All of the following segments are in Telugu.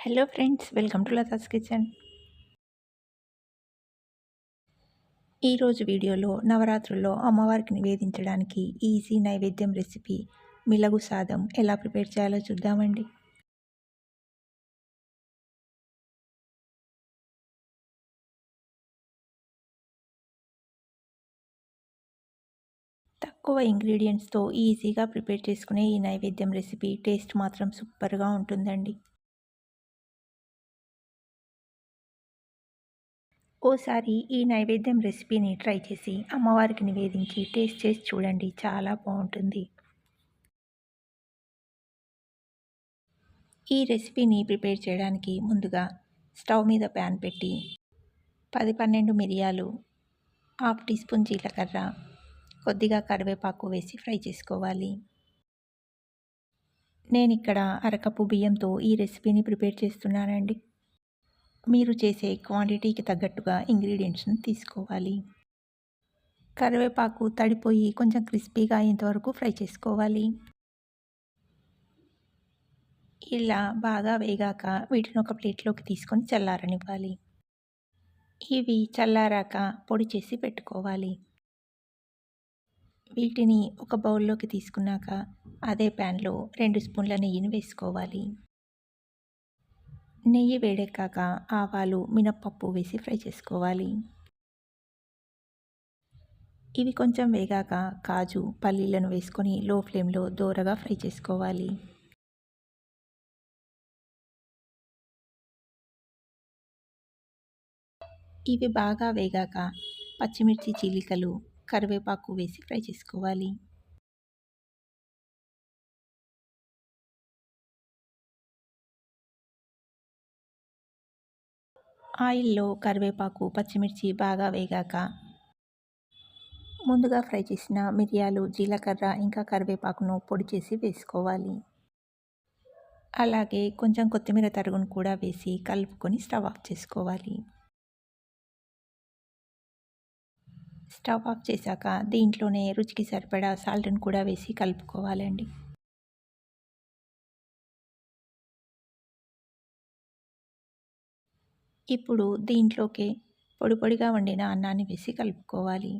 Hello friends welcome to Lata's kitchen ఈరోజు వీడియోలో నవరాత్రుల్లో అమ్మవారికి నివేదించడానికి ఈజీ నైవేద్యం రెసిపీ మిలగు సాదం ఎలా ప్రిపేర్ చేయాలో చూద్దామండి. తక్కువ ఇంగ్రీడియంట్స్తో ఈజీగా ప్రిపేర్ చేసుకునే ఈ నైవేద్యం రెసిపీ టేస్ట్ మాత్రం సూపర్గా ఉంటుందండి. ఓసారి ఈ నైవేద్యం రెసిపీని ట్రై చేసి అమ్మవారికి నివేదించి టేస్ట్ చేసి చూడండి. చాలా బాగుంటుంది. ఈ రెసిపీని ప్రిపేర్ చేయడానికి ముందుగా స్టవ్ మీద ప్యాన్ పెట్టి పది పన్నెండు మిరియాలు హాఫ్ టీ స్పూన్ జీలకర్ర కొద్దిగా కరివేపాకు వేసి ఫ్రై చేసుకోవాలి. నేను ఇక్కడ అరకప్పు బియ్యంతో ఈ రెసిపీని ప్రిపేర్ చేస్తున్నానండి. మీరు చేసే క్వాంటిటీకి తగ్గట్టుగా ఇంగ్రీడియంట్స్ని తీసుకోవాలి. కరివేపాకు తడిపోయి కొంచెం క్రిస్పీగా అయ్యేంతవరకు ఫ్రై చేసుకోవాలి. ఇలా బాగా వేగాక వీటిని ఒక ప్లేట్లోకి తీసుకొని చల్లారనివ్వాలి. ఇవి చల్లారాక పొడి చేసి పెట్టుకోవాలి. వీటిని ఒక బౌల్లోకి తీసుకున్నాక అదే ప్యాన్లో రెండు స్పూన్ల నెయ్యిని వేసుకోవాలి. నెయ్యి వేడెక్కాక ఆవాలు మినప్పప్పు వేసి ఫ్రై చేసుకోవాలి. ఇవి కొంచెం వేగాక కాజు పల్లీలను వేసుకొని లో ఫ్లేమ్లో దోరగా ఫ్రై చేసుకోవాలి. ఇవి బాగా వేగాక పచ్చిమిర్చి చీలికలు కరివేపాకు వేసి ఫ్రై చేసుకోవాలి. ఆయిల్లో కరివేపాకు పచ్చిమిర్చి బాగా వేగాక ముందుగా ఫ్రై చేసిన మిరియాలు జీలకర్ర ఇంకా కరివేపాకును పొడి చేసి వేసుకోవాలి. అలాగే కొంచెం కొత్తిమీర తరుగును కూడా వేసి కలుపుకొని స్టవ్ ఆఫ్ చేసుకోవాలి. స్టవ్ ఆఫ్ చేశాక దీంట్లోనే రుచికి సరిపడా సాల్ట్ని కూడా వేసి కలుపుకోవాలండి. ఇప్పుడు దీంట్లోకి పొడి పొడిగా వండిన అన్నాన్ని వేసి కలుపుకోవాలి.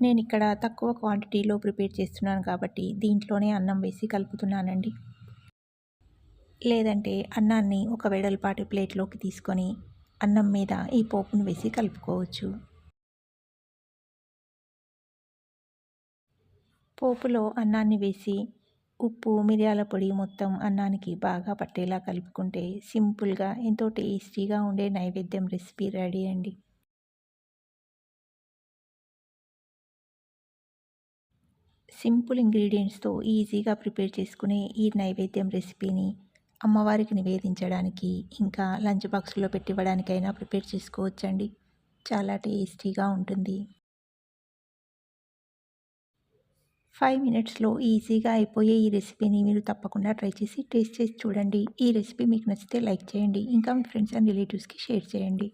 నేను ఇక్కడ తక్కువ క్వాంటిటీలో ప్రిపేర్ చేస్తున్నాను కాబట్టి దీంట్లోనే అన్నం వేసి కలుపుతున్నానండి. లేదంటే అన్నాన్ని ఒక వెడల్పాటి ప్లేట్లోకి తీసుకొని అన్నం మీద ఈ పోపును వేసి కలుపుకోవచ్చు. పోపులో అన్నాన్ని వేసి ఉప్పు మిరియాల పొడి మొత్తం అన్నానికి బాగా పట్టేలా కలుపుకుంటే సింపుల్గా ఎంతో టేస్టీగా ఉండే నైవేద్యం రెసిపీ రెడీ అండి. సింపుల్ ఇంగ్రీడియంట్స్తో ఈజీగా ప్రిపేర్ చేసుకునే ఈ నైవేద్యం రెసిపీని అమ్మవారికి నివేదించడానికి ఇంకా లంచ్ బాక్స్లో పెట్టివ్వడానికైనా ప్రిపేర్ చేసుకోవచ్చండి. చాలా టేస్టీగా ఉంటుంది. ఫైవ్ మినిట్స్లో ఈజీగా అయిపోయే ఈ రెసిపీని మీరు తప్పకుండా ట్రై చేసి టేస్ట్ చేసి చూడండి. ఈ రెసిపీ మీకు నచ్చితే లైక్ చేయండి. ఇంకా మీ ఫ్రెండ్స్ అండ్ రిలేటివ్స్కి షేర్ చేయండి.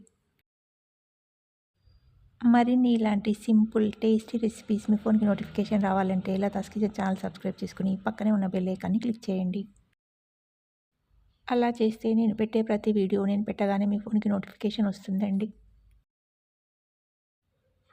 మరిన్ని ఇలాంటి సింపుల్ టేస్టీ రెసిపీస్ మీ ఫోన్కి నోటిఫికేషన్ రావాలంటే ఇలా కిచెన్ ఛానల్ సబ్స్క్రైబ్ చేసుకుని పక్కనే ఉన్న బెల్ ఐకాన్ని క్లిక్ చేయండి. అలా చేస్తే నేను పెట్టే ప్రతి వీడియో నేను పెట్టగానే మీ ఫోన్కి నోటిఫికేషన్ వస్తుందండి.